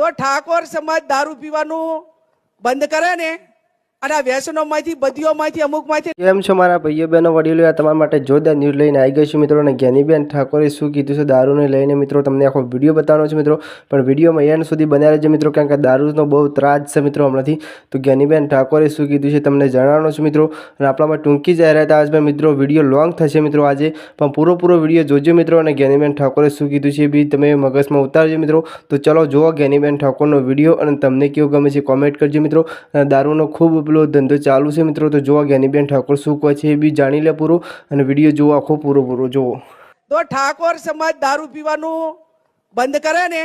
તો ઠાકોર સમાજ દારૂ પીવાનું બંધ કરે ને? અને આ વ્યસનોમાંથી બધીઓમાંથી અમુકમાંથી કેમ છો મારા ભાઈઓ બહેનો, વડીલો? તમારા માટે જોરદાર ન્યૂઝ લઈને આવી ગઈ છું મિત્રો. અને જ્ઞાનીબેન ઠાકોરે શું કીધું છે દારૂને લઈને મિત્રો? તમને આખો વીડિયો બતાવવાનો છે મિત્રો. પણ વિડીયોમાં એન્ડ સુધી બન્યા રહેજો મિત્રો, કારણ કે દારૂનો બહુ ત્રાસ છે મિત્રો હમણાંથી. તો જ્ઞાનીબેન ઠાકોરે શું કીધું છે તમને જણાવવાનો છે મિત્રો. અને આપણામાં ટૂંકી જાહેરાત આજે મિત્રો વીડિયો લોંગ થશે મિત્રો આજે. પણ પૂરો પૂરો વીડિયો જોજો મિત્રો. અને જ્ઞાનીબેન ઠાકોરે શું કીધું છે બી તમે મગજમાં ઉતારજો મિત્રો. તો ચલો જુઓ જ્ઞાનીબેન ઠાકોરનો વીડિયો અને તમને કેવું ગમે છે કોમેન્ટ કરજો મિત્રો. અને દારૂનો ખૂબ પેલો ધંધો ચાલુ છે મિત્રો, તો જોવા જ્ઞાનીબેન ઠાકોર શું કહે છે એ બી જાણી લે પૂરો અને વીડિયો જોવા આખો પૂરો પૂરો, જોવો. તો ઠાકોર સમાજ દારૂ પીવાનું બંધ કરે ને,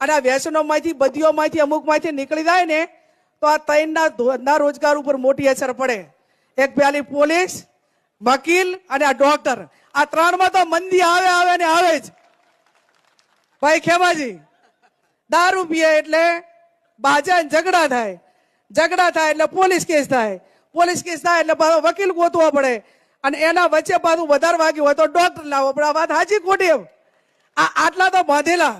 અને આ વ્યસનોમાંથી બધીઓમાંથી અમુકમાંથી નીકળી જાય ને, તો આ ત્રણના ધંધા રોજગાર ઉપર મોટી અસર પડે. એક પેલી પોલીસ, વકીલ અને આ ડોક્ટર. આ ત્રણમાં તો મંદી આવે આવે ને આવે જ. ભાઈ ખેમાજી, દારૂ પીએ એટલે બાજા ઝઘડા થાય. ઝઘડા થાય એટલે પોલીસ કેસ થાય. પોલીસ કેસ થાય એટલે પાછો વકીલ ગોતવો પડે. અને એના વચ્ચે પાછું વધારે વાગ્યું હોય તો ડોક્ટર લાવવો પડે આ વાત હાજી ખોટી એમ. આ આટલા તો બાંધેલા.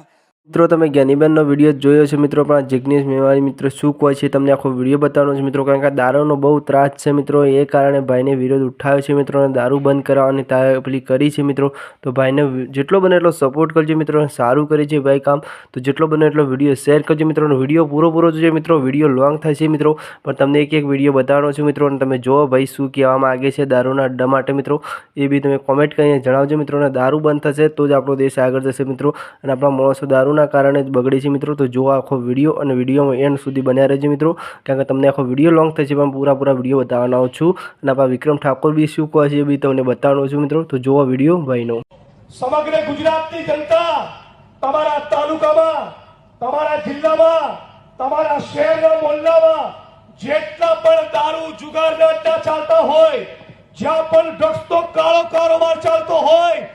મિત્રો, તમે જ્ઞાનીબેનનો વીડિયો જોયો છે મિત્રો, પણ જિગ્નેશ મેવાણી મિત્રો શું કહે છે તમને આખો વીડિયો બતાવવાનો છે મિત્રો, કારણ કે દારૂનો બહુ ત્રાસ છે મિત્રો, એ કારણે ભાઈને વિરોધ ઉઠાવ્યો છે મિત્રો, અને દારૂ બંધ કરાવવાની તાપલી કરી છે મિત્રો, તો ભાઈને જેટલો બને એટલો સપોર્ટ કરજો મિત્રો સારું કરે છે ભાઈ કામ, તો જેટલો બને એટલો વીડિયો શેર કરજો મિત્રો વીડિયો પૂરો પૂરો જોજો મિત્રો, વીડિયો લોંગ થાય છે મિત્રો, પણ તમને એક એક વીડિયો બતાવવાનો છે મિત્રો, અને તમે જુઓ ભાઈ શું કહેવા આગે છે દારૂના અડ્ડા માટે મિત્રો, એ બી તમે કોમેન્ટ કરીને જણાવજો મિત્રો, અને દારૂ બંધ થશે તો જ આપણો દેશ આગળ જશે મિત્રો, અને આપણા માણસો દારૂના કારણે જ બગડે છે મિત્રો. તો જો આખો વીડિયો અને વિડીયોમાં એન્ડ સુધી બન્યા રહેજો મિત્રો. કારણ કે તમને આખો વીડિયો લોંગ થશે પણ પૂરા પૂરા વીડિયો બતાવવાનો છું. અને આપણા વિક્રમ ઠાકોર બી શું કહે છે એ બી તમને બતાવવાનો છું મિત્રો. તો જોવો વીડિયો ભાઈનો. સમગ્ર ગુજરાતની જનતા તમારા તાલુકામાં, તમારા જિલ્લામાં, તમારા શહેરના મોહલ્લામાં જેટલા પણ દારૂ જુગારના ચાલતા હોય, જ્યાં પણ ડ્રગ્સનો કાળો કારોબાર ચાલતો હોય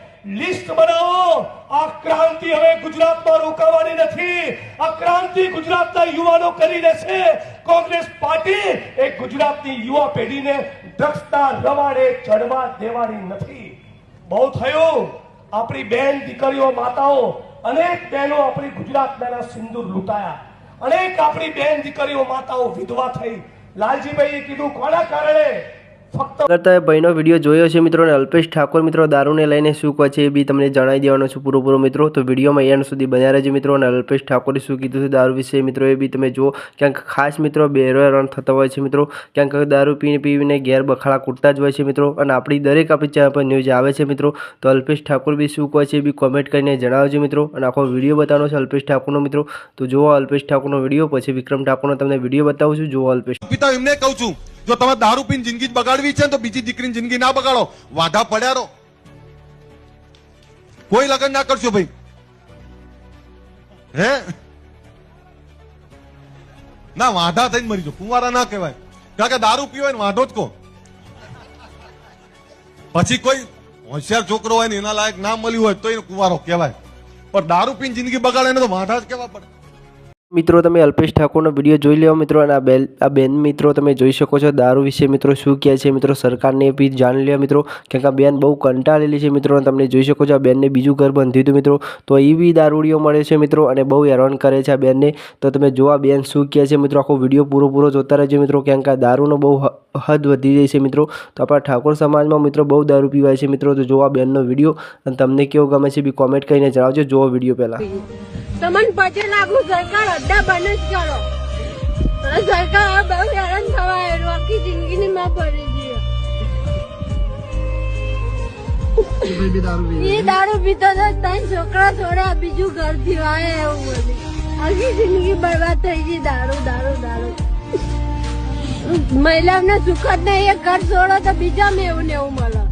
લિસ્ટ બનાવો. આ ક્રાંતિ હવે ગુજરાતમાં રોકાવાની નથી. આ ક્રાંતિ ગુજરાતના યુવાનો કરી દેશે કોંગ્રેસ પાર્ટી એ ગુજરાતની યુવા પેઢીને ડ્રગ્સના રવાડે ચડવા દેવાની નથી. બહુ થયું. આપણી બેન દીકરીઓ, માતાઓ, અનેક બહેનો આપણી ગુજરાતના સિંદૂર લૂંટાયા. અનેક આપણી બેન દીકરીઓ, માતાઓ વિધવા થઈ. લાલજીભાઈએ કીધું, કોના કારણે કરતા ભાઈનો વીડિયો જોયો છે મિત્રો અને અલ્પેશ ઠાકોર મિત્રો દારૂને લઈને શું કહે છે એ બી તમને જણાવી દેવાનો છું પૂરો મિત્રો. તો વિડીયોમાં એન્ડ સુધી બન્યા રહેજો મિત્રો અને અલ્પેશ ઠાકોરે શું કીધું છે દારૂ વિશે મિત્રો એ બી તમે જુઓ. ક્યાંક ખાસ મિત્રો બેરોરણ થતા હોય છે મિત્રો. ક્યાંક દારૂ પીને પીને ઘેર બખાડા કૂટતા જ હોય છે મિત્રો અને આપણી દરેક આપણી ચેનલ પર ન્યૂઝ આવે છે મિત્રો. તો અલ્પેશ ઠાકોર બી શું કહે છે એ બી કોમેન્ટ કરીને જણાવજો મિત્રો અને આખો વીડિયો બતાવવાનો છે અલ્પેશ ઠાકોરનો મિત્રો. તો જુઓ અલ્પેશ ઠાકોરનો વીડિયો, પછી વિક્રમ ઠાકોરનો તમને વીડિયો બતાવું છું. જુઓ અલ્પેશ પિતા, એમને કહું છું જો તમે દારૂ પીને જિંદગી બગાડવી છે ને તો બીજી દીકરીની જિંદગી ના બગાડો. વાધા પડ્યા રહો. કોઈ લગ્ન ના કરશો ભાઈ. હે? ના, વાંધા થઈને મરી જો કુંવારા ના કહેવાય. કારણ કે દારૂ પીવો ને વાંધો જ કહો પછી કોઈ હોશિયાર છોકરો હોય ને એના લાયક ના મળ્યું હોય તો એને કુંવારો કહેવાય. પણ દારૂ પીને જિંદગી બગાડે એને તો વાંધા જ કહેવા પડે? મિત્રો, તમે અલ્પેશ ઠાકોરનો વીડિયો જોઈ લેવો મિત્રો, અને આ બેન આ બેન મિત્રો તમે જોઈ શકો છો. દારૂ વિશે મિત્રો શું કહે છે? મિત્રો, સરકારને બી જાણી લેવા મિત્રો, કેમ કે આ બેન બહુ કંટાળેલી છે મિત્રો, અને તમે જોઈ શકો છો, આ બેનને બીજું ઘર બંધ્યું હતું મિત્રો. તો એ બી દારૂડીઓ મળે છે મિત્રો, અને બહુ હેરાન કરે છે આ બેનને. તો તમે જો આ બેન શું કહે છે મિત્રો, આખો વીડિયો પૂરો પૂરો જોતા રહેજો મિત્રો, કેમ કે આ દારૂનો બહુ હદ વધી જાય છે મિત્રો. તો આપણા ઠાકોર સમાજમાં મિત્રો બહુ દારૂ પીવાય છે મિત્રો, તો જો આ બેનનો વીડિયો અને તમને કેવો ગમે છે બી કોમેન્ટ કરીને જણાવજો જોવો વીડિયો પહેલાં. તમને પછી લાગુ સરકાર અડ્ડા બંધ જ કરો. સરકાર બહુ હેરાન થવાય આખી જિંદગીની માં પડી ગઈ. એ દારૂ પીતો તો ત્રણ છોકરા છોડ્યા બીજું ઘરથી આવે એવું બધું આખી જિંદગી બરબાદ થઈ ગઈ દારૂ દારૂ દારૂ. મહિલાઓને સુખ જ નહીં એક ઘર છોડો તો બીજા મેવું એવું ને એવું મળે.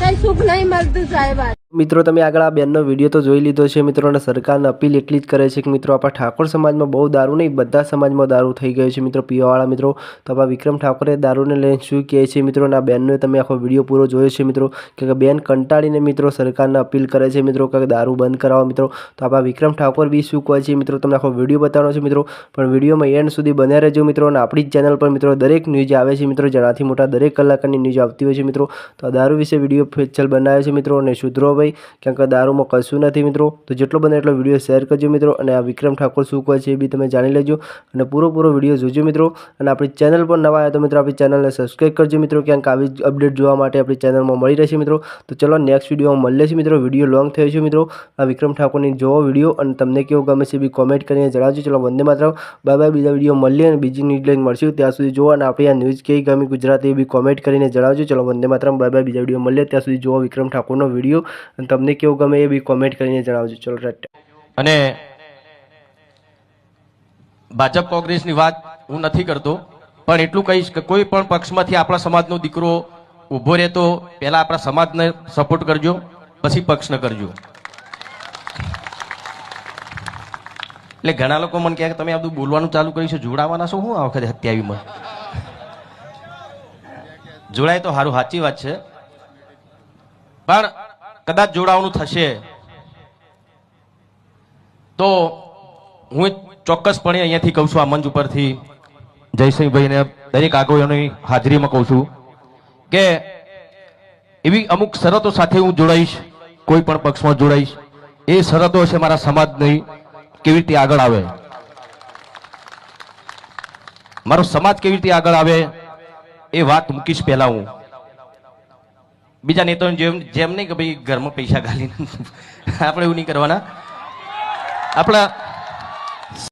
કઈ સુખ નહીં મળતું સાહેબ મિત્રો, તમે આગળ આ બેનનો વીડિયો તો જોઈ લીધો છે. મિત્રો અને સરકારને અપીલ એટલી જ કરે છે કે, મિત્રો, આપણા ઠાકોર સમાજમાં બહુ દારૂ નહીં, બધા સમાજમાં દારૂ થઈ ગયો છે. મિત્રો, પીવાવાળા મિત્રો, તો આપણા વિક્રમ ઠાકોરે દારૂને લઈને શું કહે છે? મિત્રો, અને આ બેનનો તમે આખો વીડિયો પૂરો જોયો છે, મિત્રો? કે બેન કંટાળીને, મિત્રો, સરકારને અપીલ કરે છે, મિત્રો, કે દારૂ બંધ કરાવો, મિત્રો? તો આપણા વિક્રમ ઠાકોર બી શું કહે છે? મિત્રો, તમને આખો વીડિયો બતાવવાનો છે, મિત્રો. પણ વિડીયોમાં એન્ડ સુધી બન્યા રહેજો, મિત્રો, અને આપણી જ ચેનલ પર, મિત્રો, દરેક ન્યૂઝ આવે છે, મિત્રો. જણાથી મોટા દરેક કલાકારની ન્યૂઝ આવતી હોય છે, મિત્રો. તો આ દારૂ વિશે વીડિયો ફેચલ બનાવ્યો છે, મિત્રો, અને સુધરો ભાઈ. ભાઈ ક્યાંક દારૂમાં કશું નથી મિત્રો. તો જેટલો બને એટલો વીડિયો શેર કરજો મિત્રો અને આ વિક્રમ ઠાકોર શું કહે છે એ બી તમે જાણી લેજો. અને પૂરો વીડિયો જોજો મિત્રો અને આપણી ચેનલ પર નવા આવ્યા તો મિત્રો આપણી ચેનલને સબસ્ક્રાઈબ કરજો મિત્રો ક્યાંક આવી અપડેટ જોવા માટે આપણી ચેનલમાં મળી રહેશે મિત્રો. તો ચલો નેક્સ્ટ વિડીયોમાં મળીએ છીએ મિત્રો. વીડિયો લોંગ થયો છે મિત્રો. આ વિક્રમ ઠાકોરની જોવો વીડિયો અને તમને કેવો ગમે છે બી કોમેન્ટ કરીને જણાવજો. ચલો વંદે માત્ર બાય બાય બીજા વીડિયો મળીએ અને બીજી ન્યૂઝ લઈને મળશું. ત્યાં સુધી જોવો અને આપણી આ ન્યૂઝ કઈ ગમી ગુજરાતી બી કોમેન્ટ કરીને જણાવજો. ચલો વંદે માત્ર બાય બાય બીજા વીડિયો મળીએ. ત્યાં સુધી જોવો વિક્રમ ઠાકોરનો વીડિયો. અને તમને કેવું ગમે એ બી કોમેન્ટ કરીને જણાવજો. ચલો, ટાટા. અને ભાજપ કોંગ્રેસની વાત હું નથી કરતો, પણ એટલું કહીશ કે કોઈ પણ પક્ષમાંથી આપણા સમાજનો દીકરો ઊભો રહેતો, પહેલાં આપણા સમાજને સપોર્ટ કરજો, પછી પક્ષને કરજો. એટલે ઘણા લોકો મને કહે કે તમે આ બધું બોલવાનું ચાલુ કર્યું છે, જોડાવાના છો? હું આ વખતે હત્યાવીમાં? જોડાય તો સારું સાચી વાત છે. પણ કદાચ જોડાવાનું થશે. તો હું ચોક્કસપણે અહીંયાથી કહું છું, આ મંચ ઉપરથી જયસિંહભાઈને દરેક આગેવાનોની હાજરીમાં કહું છું કે એવી અમુક શરતો સાથે હું જોડાઈશ, કોઈ પણ પક્ષમાં જોડાઈશ. એ શરતો છે મારા સમાજની કેવી રીતે આગળ આવે. મારો સમાજ કેવી રીતે આગળ આવે એ વાત મૂકીશ પહેલા હું. બીજા નેતાઓને જેમ જેમ નહીં કે ભાઈ ઘરમાં પૈસા ગાલીને. આપણે એવું નહીં કરવાના. આપણા